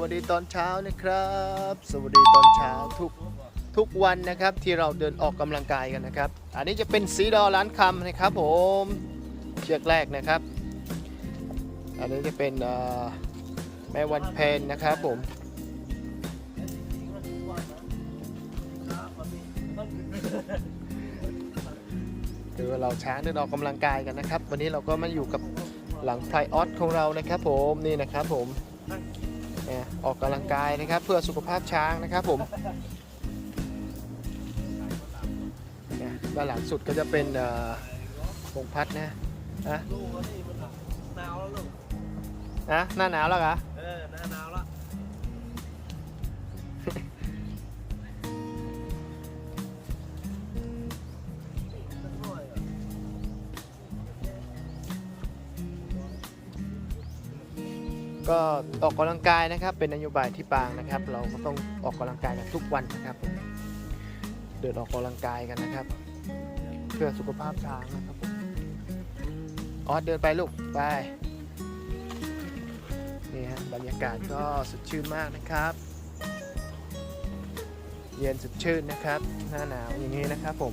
วัสดีตอนเช้านะครับ สวัสดีตอนเช้าทุกทุกวันนะครับที่เราเดินออกกำลังกายกันนะครับ อันนี้จะเป็นสีดอร้านคำนะครับผมเชือกแรกนะครับ อันนี้จะเป็นแม่วันเพนนะครับผมคือเราช้างเดินออกกำลังกายกันนะครับ วันนี้เราก็มาอยู่กับหลังไพรออสของเรานะครับผมนี่นะครับผม ออกกำลังกายนะครับ เพื่อสุขภาพช้างนะครับผมด้านหลังสุดก็จะเป็นพงพัดนะนะหน้าหนาวแล้วลูกนะหน้าหนาวแล้วเหรอเออหน้าหนาว ก็ออกกำลังกายนะครับ เป็นนโยบายที่ปางนะครับ เราก็ต้องออกกำลังกายกันทุกวันนะครับ เดินออกกำลังกายกันนะครับ เพื่อสุขภาพช้างนะครับผมออสเดินไปลูกไปนี่ฮะบรรยากาศก็สดชื่นมากนะครับ เย็นสดชื่นนะครับ หน้าหนาวอย่างนี้นะครับผม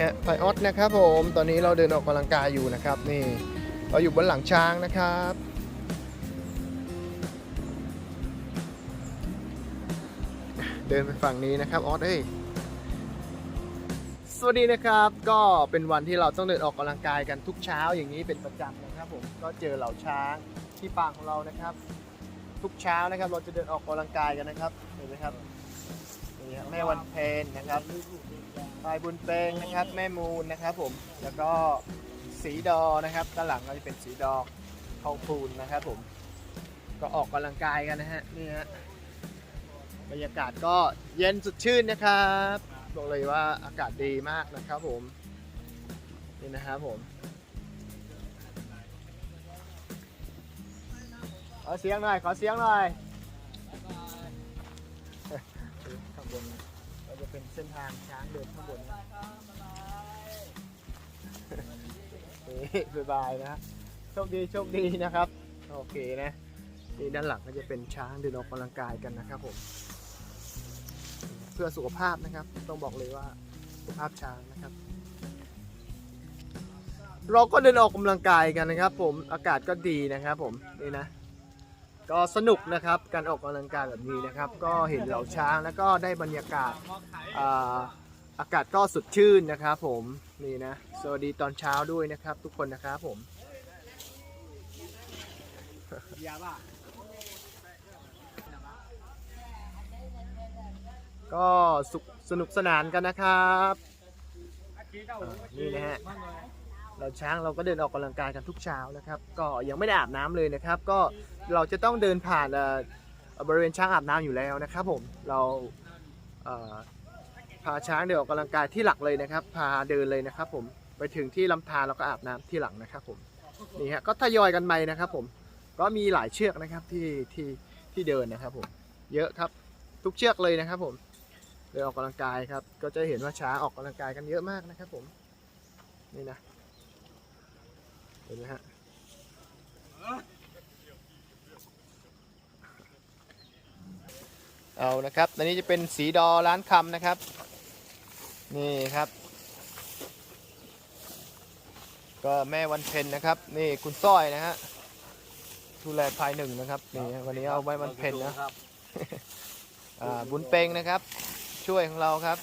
นี่ฮะไพออสนะครับผม ตอนนี้เราเดินออกกำลังกายอยู่นะครับ นี่ เราอยู่บนหลังช้างนะครับ เดินไปฝั่งนี้นะครับออสเอ้ยสวัสดีนะครับ ก็เป็นวันที่เราต้องเดินออกกำลังกายกันทุกเช้าอย่างนี้เป็นประจำนะครับผมก็เจอเหล่าช้างที่ปางของเรานะครับ ทุกเช้านะครับ เราจะเดินออกกำลังกายกันนะครับเห็นไหมครับนี่ฮะแม่วันเพนนะครับ พลายบุญเปงนะครับ แม่มูลนะครับผม แล้วก็สีดอนะครับด้านหลังก็จะเป็นสีดอกทองพูนนะครับผม ก็ออกกำลังกายกันนะฮะนี่ฮะบรรยากาศก็เย็นสดชื่นนะครับบอกเลยว่าอากาศดีมากนะครับผมนี่นะครับผมขอเสียงหน่อยขอเสียงหน่อยข้างบน เป็นเส้นทางช้างเดินข้างบนนะนี่บ๊ายบายนะโชคดีโชคดีนะครับ โอเคนะนี่ด้านหลังก็จะเป็นช้างเดินออกกำลังกายกันนะครับผมเพื่อสุขภาพนะครับ ต้องบอกเลยว่าสุขภาพช้างนะครับ เราก็เดินออกกำลังกายกันนะครับ ผมอากาศก็ดีนะครับ ผมนี่นะ ก็สนุกนะครับการออกกำลังกายแบบนี้นะครับ ก็เห็นเหล่าช้างแล้วก็ได้บรรยากาศอ่าอากาศก็สดชื่นนะครับ ผมนี่นะสวัสดีตอนเช้าด้วยนะครับ ทุกคนนะครับผมยาบ้าก็สนุกสนานกันนะครับนี่นะฮะ เราช้างเราก็เดินออกกำลังกายกันทุกเช้านะครับ ก็ยังไม่ได้อาบน้ำเลยนะครับ ก็เราจะต้องเดินผ่านบริเวณช้างอาบน้ำอยู่แล้วนะครับ ผมเราพาช้างเดินออกกำลังกายที่หลักเลยนะครับ พาเดินเลยนะครับ ผมไปถึงที่ลำธารเราก็อาบน้ำที่หลังนะครับ ผมนี่ฮะก็ทยอยกันไปนะครับ ผมก็มีหลายเชือกนะครับที่ที่ที่เดินนะครับ ผมเยอะครับทุกเชือกเลยนะครับ ผมเดินออกกำลังกายครับ ก็จะเห็นว่าช้างออกกำลังกายกันเยอะมากนะครับ ผมนี่นะ เห็นไหมฮะเอานะครับอันนี้จะเป็นสีดอร้านคำนะครับ นี่ครับ ก็แม่วันเพ็ญนะครับ นี่คุณสร้อยนะฮะดูแลภายหนึ่งนะครับนี่วันนี้เอาไว้วันเพ็ญนะครับอ่าบุญเปงนะครับ ช่วยของเราครับ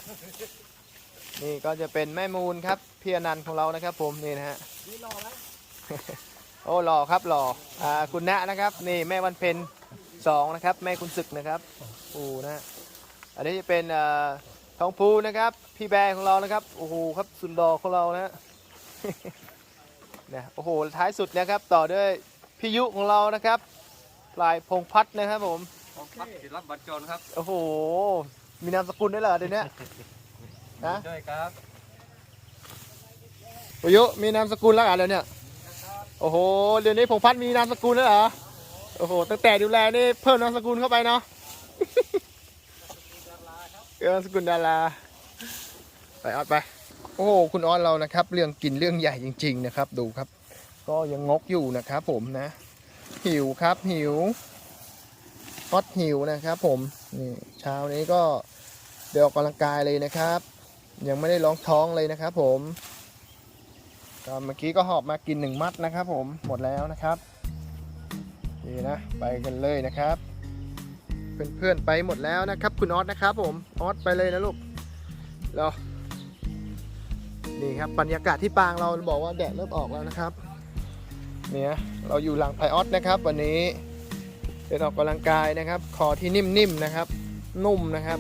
นี่ก็จะเป็นแม่มูลครับพี่อนันต์ของเรานะครับ ผมนี่นะฮะนี่รอแล้ว โอ้หล่อครับหล่ออ่าคุณณะนะครับ นี่แม่วันเพ็ญสองนะครับ แม่คุณศึกนะครับปูนะฮะอันนี้จะเป็นอ่าทองพูนะครับ พี่แบร์ของเรานะครับโอ้โหครับสุดหล่อของเรานะฮะเนี่ยโอ้โหท้ายสุดนะครับ ต่อด้วยพี่ยุของเรานะครับปลายพงพัฒน์นะครับผมผมพัดศิลปบัตรจรครับโอ้โหมีนามสกุลด้วยเหรอเดี๋ยวนี้นะด้วยครับประยุมีนามสกุลแล้วเหรอเดี๋ยวนี้ โอ้โห เดี๋ยวนี้พงพัฒน์มีนามสกุลแล้วเหรอ โอ้โห ตั้งแต่ดูแลนี่เพิ่มนามสกุลเข้าไปเนาะเออนามสกุลดารา ไปออดไป โอ้โห คุณออสเรานะครับ เรื่องกินเรื่องใหญ่จริง ๆ นะครับ ดูครับ ก็ยังงกอยู่นะครับผมนะ หิวครับหิวออสหิวนะครับผม นี่เช้านี้ก็เดินออกกำลังกายเลยนะครับ ยังไม่ได้ร้องท้องเลยนะครับผม ก็เมื่อกี้ก็หอบมากินหนึ่งมัดนะครับ ผมหมดแล้วนะครับนี่นะไปกันเลยนะครับ เพื่อนๆไปหมดแล้วนะครับ คุณออสนะครับ ผมออสไปเลยนะลูกแล้วนี่ครับบรรยากาศที่ปางเราบอกว่าแดดเริ่มออกแล้วนะครับเนี่ยเราอยู่หลังไพออสนะครับ วันนี้เดินออกกำลังกายนะครับคอที่นิ่มๆนะครับ นุ่มนะครับ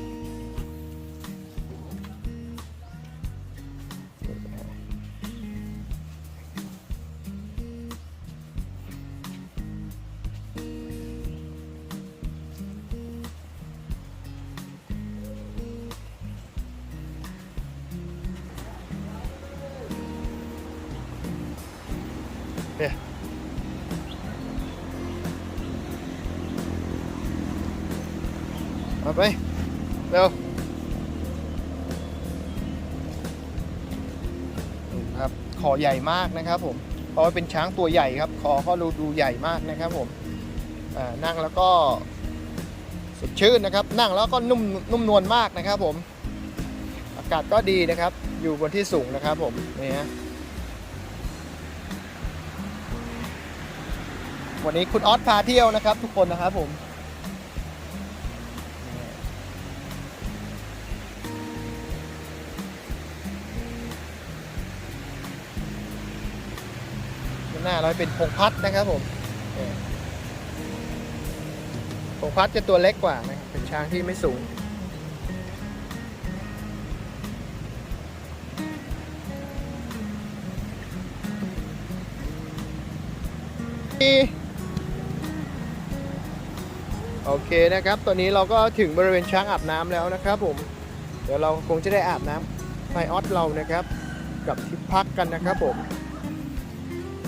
เอาไป เร็วครับคอใหญ่มากนะครับผม เพราะว่าเป็นช้างตัวใหญ่ครับ คอก็ดูดูใหญ่มากนะครับผมนั่งแล้วก็สดชื่นนะครับ นั่งแล้วก็นุ่มนุ่มนวลมากนะครับผม อากาศก็ดีนะครับ อยู่บนที่สูงนะครับผมนี่ฮะ วันนี้คุณออสพาเที่ยวนะครับ ทุกคนนะครับผมหน้าเราเป็นพงพัดนะครับผมพงพัดจะตัวเล็กกว่านะเป็นช้างที่ไม่สูงโอ เคนะครับ ตอนนี้เราก็ถึงบริเวณช้างอาบน้ำแล้วนะครับผม เดี๋ยวเราคงจะได้อาบน้ำไฟออสเรานะครับ กับที่พักกันนะครับผม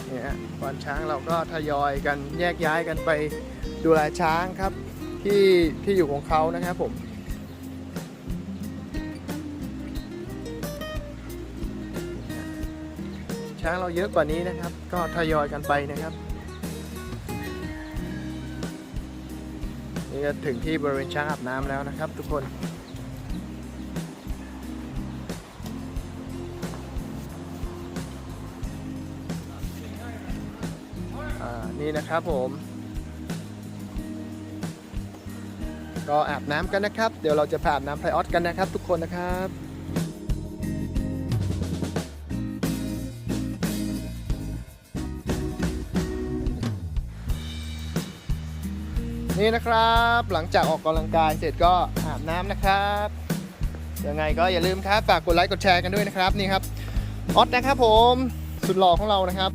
เนี่ยควานช้างเราก็ทยอยกันแยกย้ายกันไปดูแลช้างครับที่ที่อยู่ของเขานะครับผมช้างเราเยอะกว่านี้นะครับ ก็ทยอยกันไปนะครับ นี่ก็ถึงที่บริเวณช้างอาบน้ำแล้วนะครับทุกคนอ่านี่นะครับผม ก็อาบน้ำกันนะครับ เดี๋ยวเราจะพาอาบน้ำไพออสกันนะครับ ทุกคนนะครับ นี่นะครับ หลังจากออกกำลังกายเสร็จก็อาบน้ำนะครับยังไงก็อย่าลืมครับฝากกดไลค์กดแชร์กันด้วยนะครับนี่ครับออสนะครับผมสุดหล่อของเรานะครับ